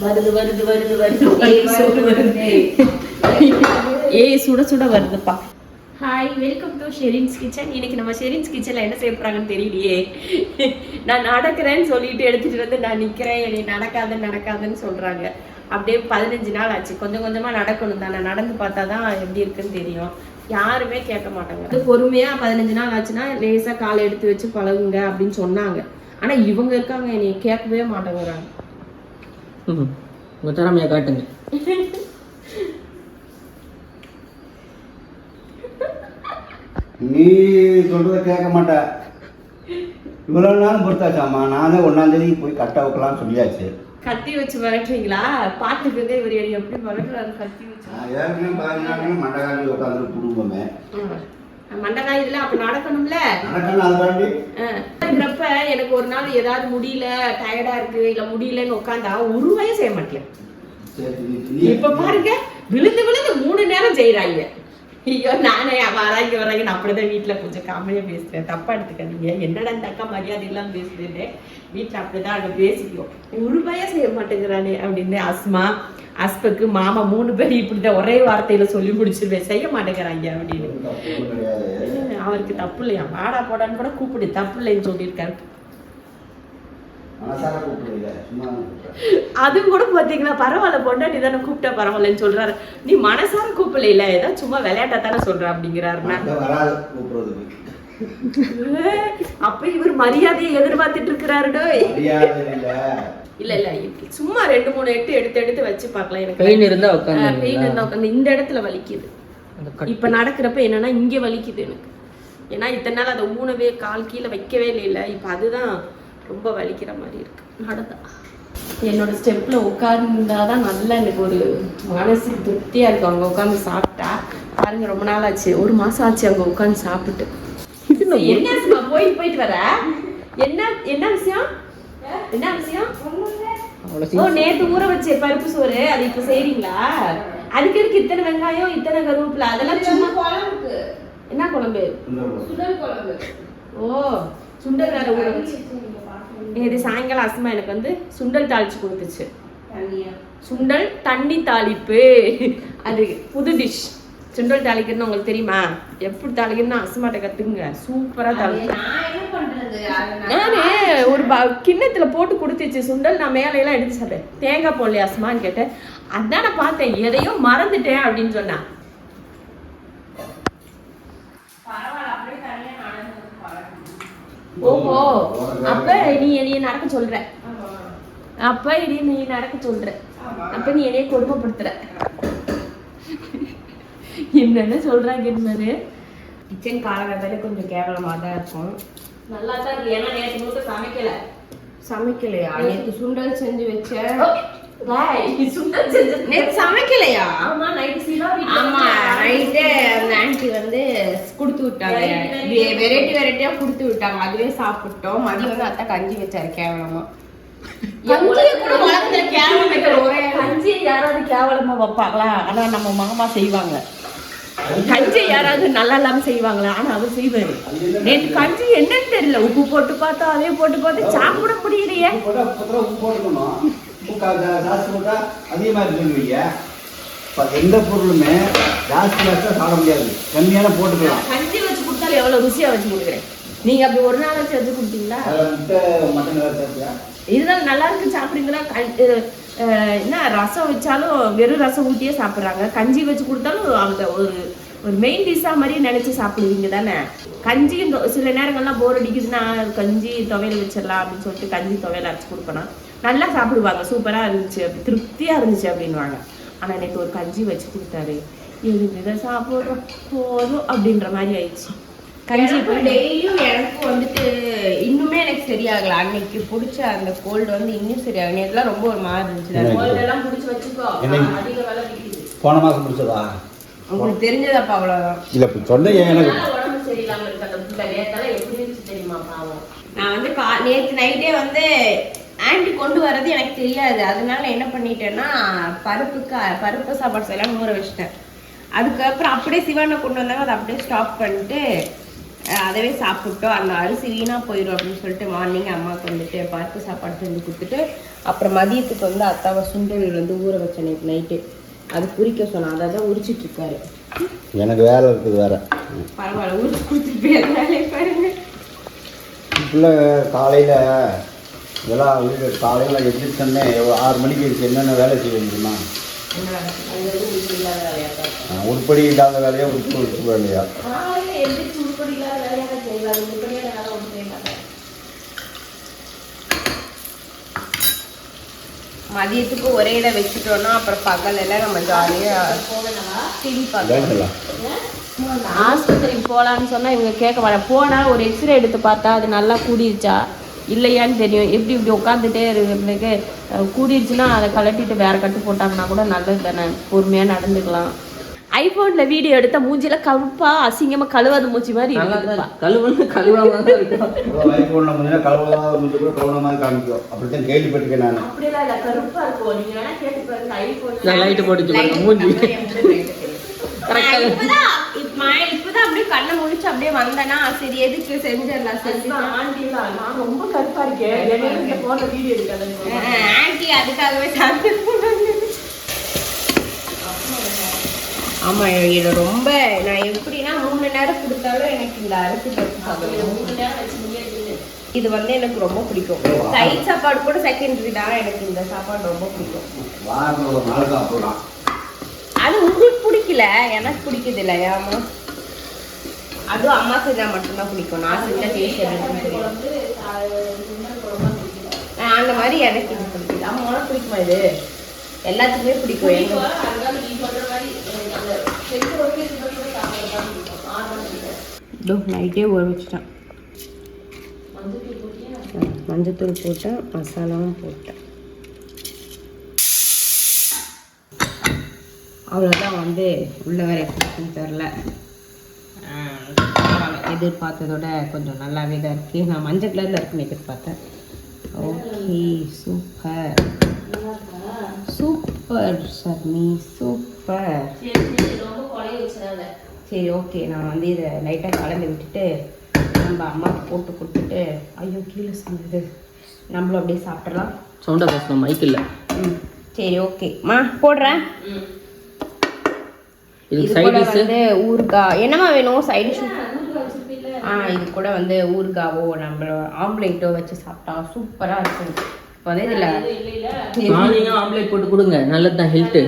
வருது வருது வருது வருது. ஏய் சுட சுட வருதுப்பா. Hi welcome to Sherin's kitchen இன்னைக்கு நம்ம ஷெரின்ஸ் கிச்சன்ல என்ன செய்ய போறாங்கன்னு தெரியலையே. நான் நடக்கிறேன்னு சொல்லிட்டு எடுத்துட்டு வந்து நான் நிக்கிறேன். என்னை நடக்காத நடக்காதுன்னு சொல்றாங்க. அப்படியே பதினஞ்சு நாள் ஆச்சு. கொஞ்சம் கொஞ்சமா நடக்கணும் தானே. நடந்து பார்த்தா தான் எப்படி இருக்குன்னு தெரியும். யாருமே கேட்க மாட்டாங்க. அது பொறுமையா பதினஞ்சு நாள் ஆச்சுன்னா லேசா காலை எடுத்து வச்சு பழகுங்க அப்படின்னு சொன்னாங்க. ஆனா இவங்க இருக்காங்க என்னை கேட்கவே மாட்டேங்கிறாங்க. உங்க திறமையை காட்டுங்க. நீ சொல்றத கேட்க மாட்ட. இவ்வளவு நாள் பொறுத்தாச்சாம்மா. நானே ஒன்னாம் தேதி போய் கட்ட வைக்கலாம்னு சொல்லியாச்சு. கத்தி வச்சு மிரட்டுறீங்களா பாத்துக்கிட்டே இவர் எப்படி மிரட்டுறாரு கத்தி வச்சு? நான் ஏற்கனவே பதினஞ்சு நாள் மண்டகாலி உட்காந்து குடும்பமே. மண்டகாய் இதுல அப்ப நடக்கணும்ல? நடக்கணும் அதை தாண்டி. ஆ. இருக்கிறப்ப எனக்கு ஒரு நாள் ஏதாவது முடியல டயர்டா இருக்கு இல்ல முடியலன்னு உட்காந்தா ஒரு வயம் செய்ய மாட்டேன். இப்ப பாருங்க விழுந்து விழுந்து மூணு நேரம் செய்யறாங்க ஐயோ நானே வராங்க வராங்க நான் அப்படிதான் வீட்டுல கொஞ்சம் காமெடியா பேசுறேன் தப்பா எடுத்துக்காதீங்க. என்னடா இந்த அக்கா மரியாதை இல்லாம பேசுறேன்னு வீட்டுல அப்படிதான் அங்க பேசிக்குவோம். ஒரு பயம் செய்ய மாட்டேங்கிறானே அப்படின்னு அஸ்மா அஸ்பக்கு மாமா மூணு பேர் இப்படிதான் ஒரே வார்த்தையில சொல்லி முடிச்சிருவேன். செய்ய மாட்டேங்கிறாங்க அப்படின்னு. அவருக்கு தப்பு இல்லையா? வாடா போடான்னு கூட கூப்பிடு தப்பு இல்லைன்னு சொல்லியிருக்காரு. அதுவும் கூட பாத்தீங்களா பரவாயில்ல பொண்டாட்டி தானே கூப்பிட்டா பரவாயில்லன்னு சொல்றாரு. நீ மனசார கூப்பிடல இல்ல ஏதோ சும்மா விளையாட்டா தானே சொல்ற அப்படிங்கிறாருன்னா அப்ப இவர் மரியாதையை எதிர்பார்த்துட்டு இருக்கிறாருடோ இல்ல இல்ல சும்மா ரெண்டு மூணு எட்டு எடுத்து எடுத்து வச்சு பார்க்கலாம் எனக்கு பெயின் இருந்தா பெயின் இருந்தா உட்காந்து உட்காந்து இந்த இடத்துல வலிக்குது. இப்ப நடக்கிறப்ப என்னன்னா இங்க வலிக்குது எனக்கு. ஏன்னா இத்தனை நாள் அதை ஊனவே கால் கீழே வைக்கவே இல்லை இப்ப அதுதான் ரொம்ப வலிக்கிற மாதிரி இருக்கு. நடந்தா. என்னோட ஸ்டெப்ல உட்கார்ந்தாதான் நல்லா எனக்கு ஒரு மனசு திருப்தியா இருக்கும். அங்க உட்காந்து சாப்பிட்டா. பாருங்க ரொம்ப நாள் ஆச்சு. ஒரு மாசம் ஆச்சு அங்க உட்காந்து சாப்பிட்டு. என்ன போயிட்டு போயிட்டு வர? என்ன என்ன விஷயம்? என்ன விஷயம் அவ்வளோ ஓ நேத்து ஊற வச்ச பருப்பு சோறு அது இப்ப செய்றீங்களா? அதுக்கு எதுக்கு இத்தனை வெங்காயம் இத்தனை கருவேப்பிலை அதெல்லாம் சும்மா குழம்புக்கு. என்ன குழம்பு? ஓ சுண்டல் வேற ஊற வச்சு இது சாயங்காலம் அஸ்மா எனக்கு வந்து சுண்டல் தாளிச்சு கொடுத்துச்சு. சுண்டல் தண்ணி தாளிப்பு. அது புது டிஷ் சுண்டல் தாளிக்கிறதுன்னு உங்களுக்கு தெரியுமா? எப்படி தாளிக்கணும்னு அஸ்மாட்ட கத்துக்குங்க. சூப்பரா தாளி நான் என்ன பண்றது? அது நான் நானே ஒரு ப- கிண்ணத்துல போட்டு கொடுத்துச்சு. சுண்டல் நான் மேலே எல்லாம் எடுத்து சாப்பிட்டேன். தேங்காய் போடலையா அஸ்மான்னு கேட்டேன். அதான் நான் பார்த்தேன். எதையோ மறந்துட்டேன் அப்படின்னு சொன்னா ஓஹோ. அப்ப நீ என்னைய நடக்க சொல்ற. அப்ப இனி நீ நடக்க சொல்ற. அப்ப நீ என்னைய கொடுமைப்படுத்துற. என்னென்ன சொல்றாங்க என்னது கிச்சன் காலகட்டத்தில் கொஞ்சம் கேவலமா தான் இருக்கும். நல்லா தான் இருக்கு. ஏன்னா நேற்று முழுக்க சமைக்கல. சமைக்கலையா? நேத்து சுண்டல் செஞ்சு வச்சேன் டேய், சுண்டல் செஞ்சது. நேத்து சமைக்கலையா? ஆமா நைட்டு ஆமா அந்த வந்து கொடுத்து விட்டாங்க. வெரைட்டி வெரைட்டியா கொடுத்து விட்டாங்க. அதுவே சாப்பிட்டோம். மதியம் வந்து அத்தை கஞ்சி வச்சாரு கேவலமா. ஒரே கஞ்சியை யாராவது கேவலமா வைப்பாங்களா? ஆனா நம்ம மாமா செய்வாங்க. கஞ்சி யாராவது நல்லா இல்லாம செய்வாங்களா? ஆனா அவர் செய்வாரு. நேற்று கஞ்சி என்னன்னு தெரியல. உப்பு போட்டு பார்த்தா அதே போட்டு பார்த்து சாப்பிட முடியலையே. உப்பு போட்டா பத்திரம் உப்பு போட்டுக்கணும் உப்பு கா- ஜா- எந்த பொருளுமே ஜாஸ்தி ஜாஸ்தியாக சாப்பிட முடியாது கம்மியான போட்டுக்கலாம் கஞ்சி வச்சு கொடுத்தாலும் எவ்வளவு ருசியா வச்சு கொடுக்குறேன். நீங்க அப்படி ஒரு நாள் வச்சு வச்சு கொடுத்தீங்களா? மட்டன் இருந்தாலும் நல்லா இருக்கு சாப்பிடுங்கன்னா என்ன ரசம் வச்சாலும் வெறும் ரசம் ஊட்டியே சாப்பிட்றாங்க. கஞ்சி வச்சு கொடுத்தாலும் அவங்க ஒரு ஒரு மெயின் டிஷ்ஷா மாதிரி நினைச்சு சாப்பிடுவீங்க தானே? கஞ்சி இந்த சில நேரங்கள்லாம் போர் அடிக்குதுன்னா கஞ்சி துவையல் வச்சிடலாம் அப்படின்னு சொல்லிட்டு கஞ்சி துவையல் அரைச்சி கொடுப்பேனா? நல்லா சாப்பிடுவாங்க. சூப்பராக இருந்துச்சு அப்படி திருப்தியாக இருந்துச்சு அப்படின்வாங்க ஆனால் எனக்கு ஒரு கஞ்சி வச்சு கொடுத்தாரு. எதுக்கு இதை சாப்பிட்றோம். போதும் அப்படின்ற மாதிரி ஆயிடுச்சு. கஞ்சி டெய்லியும் எனக்கு வந்துட்டு இன்னுமே எனக்கு சரியாகல. அன்னைக்கு பிடிச்ச அந்த கோல்டு வந்து இன்னும் சரியாகல. நேற்றுலாம் ரொம்ப ஒரு மாதிரி இருந்துச்சு. என்ன? எல்லாம் பிடிச்சி வச்சுக்கோ? அதிக விலை போன மாதம் முடிச்சதா உங்களுக்கு தெரிஞ்சதப்பா அவ்வளோதான் இல்லை இப்போ சொன்ன எனக்கு. உடம்பு சரியில்லாம இருக்கு. அந்த புள்ள எப்படி இருந்துச்சு தெரியுமா பாவம்? நான் வந்து கா நேற்று நைட்டே வந்து ஆன்ட்டி கொண்டு வர்றது எனக்கு தெரியாது. அதனால என்ன பண்ணிட்டேன்னா பருப்புக்கு பருப்பு சாப்பாடு செய்யலாம் ஊற வச்சிட்டேன். அதுக்கப்புறம் அப்படியே சிவானை கொண்டு வந்தாங்க. அதை அப்படியே ஸ்டாப் பண்ணிட்டு அதவே சாப்பிட்டோம் அந்த அரிசி வீணாக போயிடும் அப்படின்னு சொல்லிட்டு மார்னிங் அம்மாவுக்கு வந்துட்டு பருப்பு சாப்பாடு செஞ்சு கொடுத்துட்டு அப்புறம் மதியத்துக்கு வந்து அத்தாவை சுண்டல் வந்து ஊற வச்ச நேற்று நைட்டு அது குறிக்க சொன்னேன். அதை தான் உரிச்சிட்டு இருக்காரு. எனக்கு வேலை இருக்குது வேற. பரவாயில்ல உரிச்சு கொடுத்துட்டு பாருங்க. பிள்ளை காலையில் இதெல்லாம் வீடு காலையில் எந்திரிச்சோன்னே ஆறு மணிக்கு என்னென்ன வேலை செய்ய முடியுமா? உருப்படி இல்லாத வேலையா? உருப்படி வேலையா? மதியத்துக்கு ஒரே இடம் வச்சுட்டோம்னா அப்புறம் பகல் எல்லாம் நம்ம ஜாலியாக ஆஸ்பத்திரிக்கு போகலான்னு சொன்னா இவங்க கேட்க மாட்டாங்க. போனா ஒரு எக்ஸ்ரே எடுத்து பார்த்தா அது நல்லா கூடிருச்சா? இல்லையான்னு தெரியும். எப்படி இப்படி உட்காந்துட்டே இருக்கிறதுக்கு கூடிருச்சுன்னா அதை கலட்டிட்டு வேற கட்டு போட்டாங்கன்னா கூட நல்லது தானே பொறுமையா நடந்துக்கலாம். ஐபோன்ல வீடியோ எடுத்த மூஞ்சில கருப்பா அசிங்கமா கழுவாத மூஞ்சி மாதிரி கழுவுன்னு கழுவாம கழுவாத கூட கழுவுன மாதிரி காமிக்கும். அப்படித்தான் கேள்விப்பட்டிருக்கேன் நான். அப்படிலாம் இல்ல கருப்பா இருக்கும். நீங்க வேணா கேட்டு பாருங்க ஐபோன் நான் லைட்டு போட்டுச்சு பாருங்க, மூஞ்சி. நான் இப்பதான் இப்ப- நான் இப்பதான் அப்படியே கண்ணை முடிச்சு அப்படியே வந்தேன்னா சரி எதுக்கு செஞ்சிடலாம் செஞ்சு ஆண்டிலாம் நான் ரொம்ப கருப்பா இருக்கேன். என்ன இந்த போன வீடியோ எடுக்காத ஆன்டி அதுக்காகவே சாப்பிட்டு ஆமா இது ரொம்ப நான் எப்படின்னா மூணு நேரம் கொடுத்தாலும் எனக்கு இந்த அரிசி பருப்பு இது வந்து எனக்கு ரொம்ப பிடிக்கும். தயிர் சாப்பாடு கூட செகண்டரி தான் எனக்கு இந்த சாப்பாடு ரொம்ப பிடிக்கும். அது உங்களுக்கு பிடிக்கல? எனக்கு பிடிக்குது இல்ல ஏமா அதுவும் அம்மா செஞ்சா மட்டும்தான் பிடிக்கும். நான் செஞ்ச டேஸ்ட் அந்த மாதிரி எனக்கு இது பிடிக்குது அம்மா உனக்கு பிடிக்குமா இது? எல்லாத்துக்குமே பிடிக்கும். இதோ நைட்டே ஊற வச்சுட்டேன். மஞ்சத்தூள் போட்டேன் மசாலாவும் போட்டேன். அவ்வளோதான் வந்து உள்ள வேற எப்படின்னு தெரில. எதிர்பார்த்ததோட கொஞ்சம் நல்லாவே தான் இருக்குது நான் மஞ்சள் கலரில் இருக்குன்னு எதிர்பார்த்தேன். Okay super super Sharmi super சரி ஓகே நான் வந்து இதை லைட்டாக கலந்து விட்டுட்டு நம்ம அம்மாவுக்கு போட்டு கொடுத்துட்டு ஐயோ கீழே சாந்தது நம்மளும் அப்படியே சாப்பிட்றலாம் சவுண்டா பேசணும் மைக் இல்ல. ம். சரி ஓகே மா போடுறேன். இது கூட வந்து ஊறுகாய் என்னம்மா வேணும்? சைடு ஆ இது கூட வந்து ஊறுகாவோ நம்ம ஆம்லேட்டோ வச்சு சாப்பிட்டா சூப்பராக இருக்கும். இப்போ வந்து இதில் ஆம்லேட் போட்டு கொடுங்க. நல்லதுதான் ஹெல்த்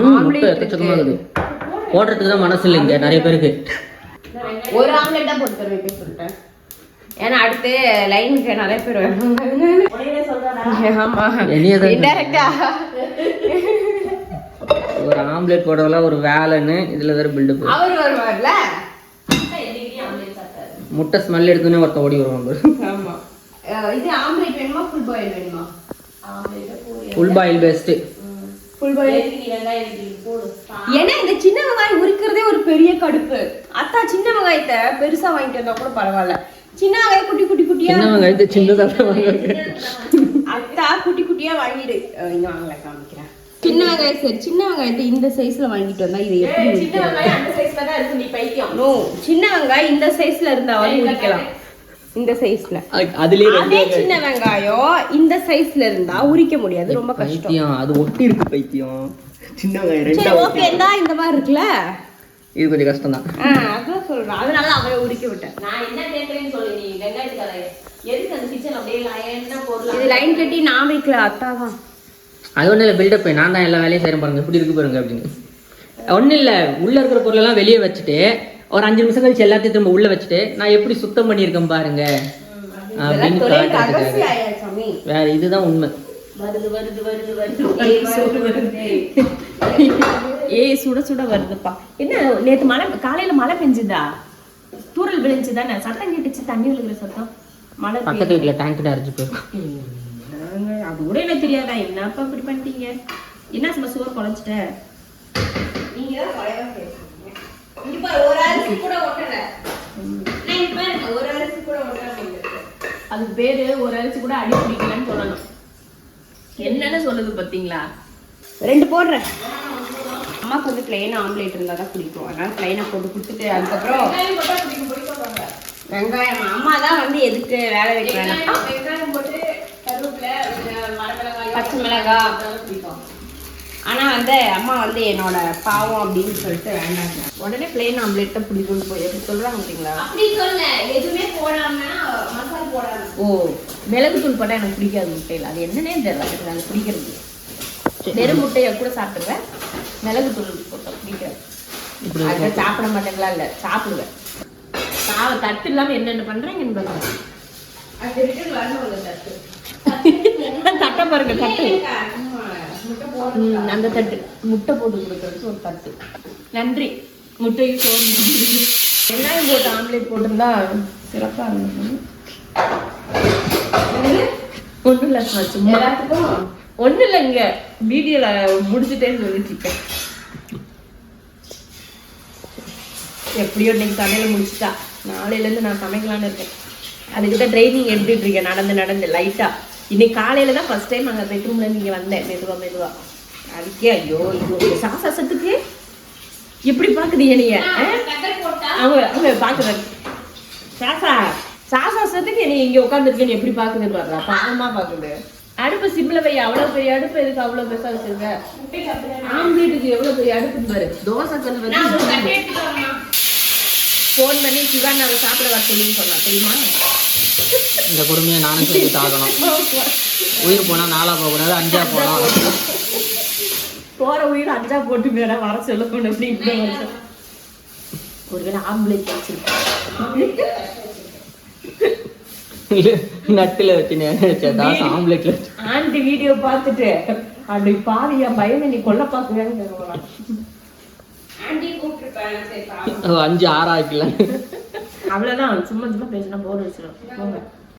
ம் முட்டை எக்கச்சக்கமா இருக்குது. போடுறதுக்கு தான் மனசு இல்லைங்க நிறைய பேருக்கு. ஒரு ஆம்லேட் தான் போட்டு தருவேன் சொல்லிட்டேன். ஏன்னா அடுத்து லைனுக்கு நிறைய பேர் ஒரு ஆம்லேட் போடுறதுல ஒரு வேலைன்னு இதுல வேற பில்டப் அவர் வருவார்ல? முட்டை ஸ்மெல் எடுத்தோன்னே ஒருத்தன் ஓடி வருவாங்க ஆமா. இது ஆம்லேட் வேணுமா ஃபுல் பாயில் வேணுமா? Full boil best full boil ஏன்னா இந்த சின்ன வெங்காயம் உரிக்கிறதே ஒரு பெரிய கடுப்பு. அத்தா சின்ன வெங்காயத்தை பெருசா வாங்கிட்டு வந்தா கூட பரவாயில்ல. சின்ன வெங்காயம் குட்டி குட்டி குட்டியா சின்ன வெங்காயத்தை சின்னதாக அத்தா குட்டி குட்டியா வாங்கிடு. இங்க வாங்கல காமிக்கிறேன். சின்ன வெங்காயம் சரி சின்ன வெங்காயத்தை இந்த சைஸ்ல வாங்கிட்டு வந்தா இதை எப்படி உரிக்கிறது நோ சின்ன வெங்காயம் இந்த சைஸ்ல இருந்தா வந்து உரிக்கலாம். இந்த சைஸ்ல அதுலயே அதே சின்ன வெங்காயம் இந்த சைஸ்ல இருந்தா உரிக்க முடியாது ரொம்ப கஷ்டம். பைத்தியம் அது ஒட்டி இருக்கு பைத்தியம். சின்ன வெங்காயம் ரெண்டா சரி ஒட்டி ஓகே இந்தா இந்த மாதிரி இருக்குல்ல? இது கொஞ்சம் கஷ்டம் தான் ஆ, அதான் சொல்றேன். அதனால அவரை உரிக்க விட்டேன். நான் என்ன கேட்கறேன்னு சொல்லு நீ வெங்காயத்து கதை எதுக்கு அந்த கிச்சன் அப்படியே லைனா பொருள் இது லைன் கட்டி நான் வைக்கல அத்தா தான் அது ஒன்றும் இல்லை பில்டப் நான் தான் எல்லா வேலையும் செய்கிறேன் பாருங்க. எப்படி இருக்கு பாருங்க அப்படின்னு. ஒன்றும் இல்லை உள்ள இருக்கிற பொருளெல்லாம் வெளியே வச்சுட்டு ஒரு அஞ்சு நிமிஷம் கழிச்சு எல்லாத்தையும் திரும்ப உள்ள வச்சுட்டு நான் எப்படி சுத்தம் பண்ணியிருக்கேன் பாருங்க. அப்படின்னு வேற இதுதான் உண்மை. வருது வருது வருது வருது. ஏய் சுட சுட வருதுப்பா. என்ன நேத்து மழை காலையில மழை பெஞ்சுதா? தூரல் விழுந்துச்சு தானே சத்தம் கேட்டுச்சு தண்ணி விழுகிற சத்தம். மழை பக்கத்து வீட்டில் டேங்க் அரைச்சு போயிருக்கோம். அது கூட எனக்கு தெரியாதா? என்னப்பா இப்படி பண்ணிட்டீங்க? என்ன சும்மா சோறு குழச்சிட்ட நீங்க அரிசி கூட ஒட்டல. ஒரு அரிசி கூட ஒட்டல அதுக்கு பேரு ஒரு அரிசி கூட அடி பிடிக்கலன்னு சொல்லணும். என்னன்னு சொல்லுது பாத்தீங்களா ரெண்டு போடுறேன். அம்மாக்கு வந்து பிளெயின் ஆம்லேட் இருந்தால் தான் பிடிக்கும். அதனால பிளெயினை போட்டு கொடுத்துட்டு அதுக்கப்புறம் வெங்காயம். அம்மா தான் வந்து எதுக்கு வேலை வைக்கிறாங்க பச்சை மிளகாய் ஆனா வந்து அம்மா வந்து என்னோட பாவம் அப்படின்னு சொல்லிட்டு வேண்டாங்க. உடனே பிளெயின் ஆம்லேட் தான் பிடிக்கும்னு போய் எப்படி சொல்றாங்க பார்த்தீங்களா அப்படி சொல்ல எதுவுமே போடாம மசாலா போடாம. ஓ மிளகுத்தூள் போட்டால் எனக்கு பிடிக்காது முட்டையில். அது என்னன்னே தெரியல. எனக்கு அது பிடிக்கிறது வெறும் முட்டையை கூட சாப்பிடுவேன் மிளகுத்தூள் போட்டால் பிடிக்காது. அதை சாப்பிட மாட்டேங்களா? இல்லை சாப்பிடுவேன். சாவ தட்டு இல்லாமல் என்னென்ன பண்ணுறீங்கன்னு பாருங்க அது ரிட்டர்ன் வரணும் அந்த தட்டு. தட்டை. பாருங்க தட்டு. அந்த தட்டு. முட்டை போட்டு கொடுக்கறதுக்கு ஒரு தட்டு. நன்றி. முட்டையும் சோறு வெங்காயம் போட்டு ஆம்லேட் போட்டிருந்தா சிறப்பாக இருந்திருக்கும் ஒன்றும் இல்லை சும்மா ஒன்றும் இல்லைங்க வீடியோவில் முடிச்சுட்டேன்னு சொல்லிச்சிருக்கேன் எப்படியோ இன்னைக்கு சமையல் முடிச்சுட்டா. நாளையிலேருந்து நான் சமைக்கலான்னு இருக்கேன். அதுக்கு தான் ட்ரைனிங் எடுத்துட்டு இருக்கேன். நடந்து நடந்து லைட்டா இன்னைக்கு காலையில தான் ஃபர்ஸ்ட் டைம் அங்கே பெட்ரூம்ல இங்கே வந்தேன். மெதுவா மெதுவா. அதுக்கே ஐயோ ஐயோ சாசாசத்துக்கு எப்படி நீங்க ஆ? அவங்க அவங்க பாக்குறாங்க சாசா சாசாசத்துக்கு நீ இங்க உட்காந்துருக்கேன்னு எப்படி பாக்குதுன்னு பாக்குறா. பாவமா பாக்குது அடுப்பு சிம்ல வை அவ்வளவு பெரிய அடுப்பு எதுக்கு அவ்வளவு பெருசா வச்சிருக்க? ஆம்லேட்டுக்கு எவ்வளவு பெரிய அடுப்பு பாரு. தோசை கல் வந்து ஃபோன் பண்ணி சிவானாவை சாப்பிட வர சொல்லின்னு சொன்னா தெரியுமா? இந்த கொடுமையை நானும் சேர்த்து தாக்கணும் உயிர் போனால் நாலாக போகக்கூடாது அஞ்சா போகலாம். போற உயிர் அஞ்சா போட்டு வேற வர சொல்லணும் அப்படின்னு ஒருவேளை ஆம்புலன்ஸ் வச்சிருக்கேன் நட்டில் வச்சு நேச்சா ஆம்லெட்டில் ஆண்டி வீடியோ பார்த்துட்டு அப்படி பாவியா பயந்து நீ கொல்ல பாக்குவேன்னு அஞ்சு ஆறாக்கில அவ்வளவுதான். சும்மா சும்மா பேசினா போர் வச்சிடும்